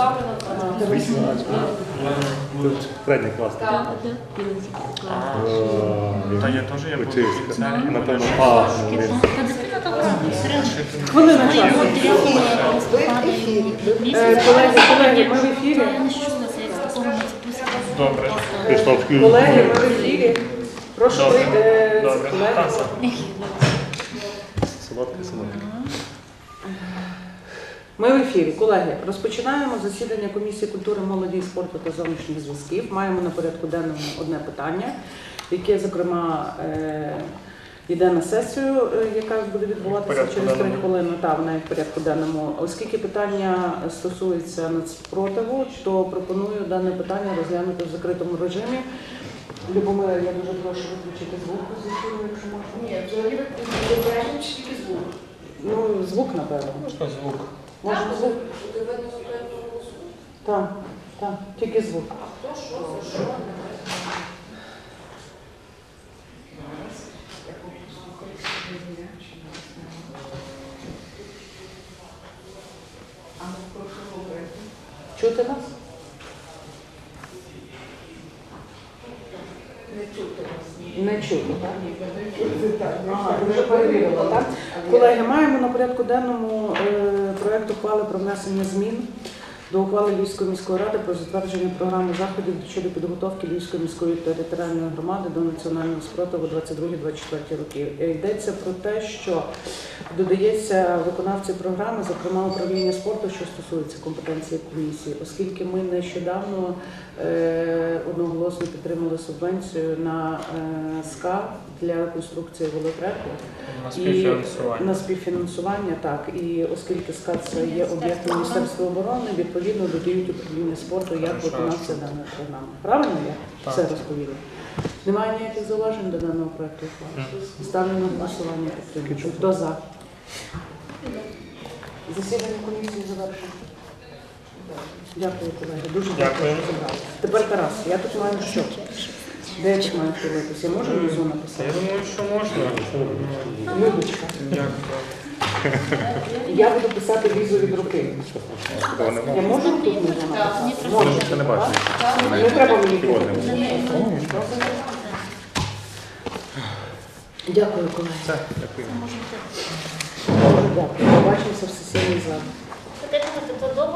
ставлю на. Середній клас. Так. Е, Та я теж я. Напевно, а, ну. Хвилина часу. Е, Колеги, колеги, ми в ефірі. Добре. Колеги, ми в ефірі. Прошу прийти. Добре. колеги. Так. Солодкий, солодкий. Ми в ефірі. Колеги, розпочинаємо засідання комісії культури, молоді і спорту та зовнішніх зв'язків. Маємо на порядку денному одне питання, яке, зокрема, е, йде на сесію, е, яка буде відбуватися через 3 денному. хвилини. Та вона в порядку денному. Оскільки питання стосується нацпротиву, то пропоную дане питання розглянути в закритому режимі. Любомира, я дуже прошу виключити звук з ефіру, якщо можна. Ні, взагалі ви чи звук. Ну, звук, напевно. Можна звук. Можна звук? Так, так, тільки звук. А Хто що, за що? Чути нас? Не чути, так? Ага, вже перевірила, так? Колеги, маємо на порядку денному е, проект ухвали про внесення змін до ухвали Львівської міської ради про затвердження програми заходів щодо підготовки Львівської міської територіальної громади до національного спротиву 22-24 роки. Е, Йдеться про те, що додається виконавці програми, зокрема управління спорту, що стосується компетенції комісії, оскільки ми нещодавно е, одноголосно підтримали субвенцію на е, СКА для реконструкції велотреку. На І на співфінансування, так. І оскільки СКАЦ є об'єктом Міністерства оборони, відповідно додають управління спорту як Хорошо. виконавця даної програми. Правильно я Так. все розповіла? Немає ніяких зауважень до даного проекту ухвали? Ставлю на голосування підтримку. Хто за? Засідання комісії завершено. Дякую, колеги. Дуже Дякую. Тепер Тарас, я тут маю що? Де я тут маю хвилитися? Я можу внизу написати? Я думаю, що можна. Любочка. Дякую. Я буду писати візу від руки. Нема. Я можу тут внизу написати? Можу. Це не бачу. Не треба мені Дякую, колеги. Все, дякую. Дуже дякую. Побачимося в сесійній залі.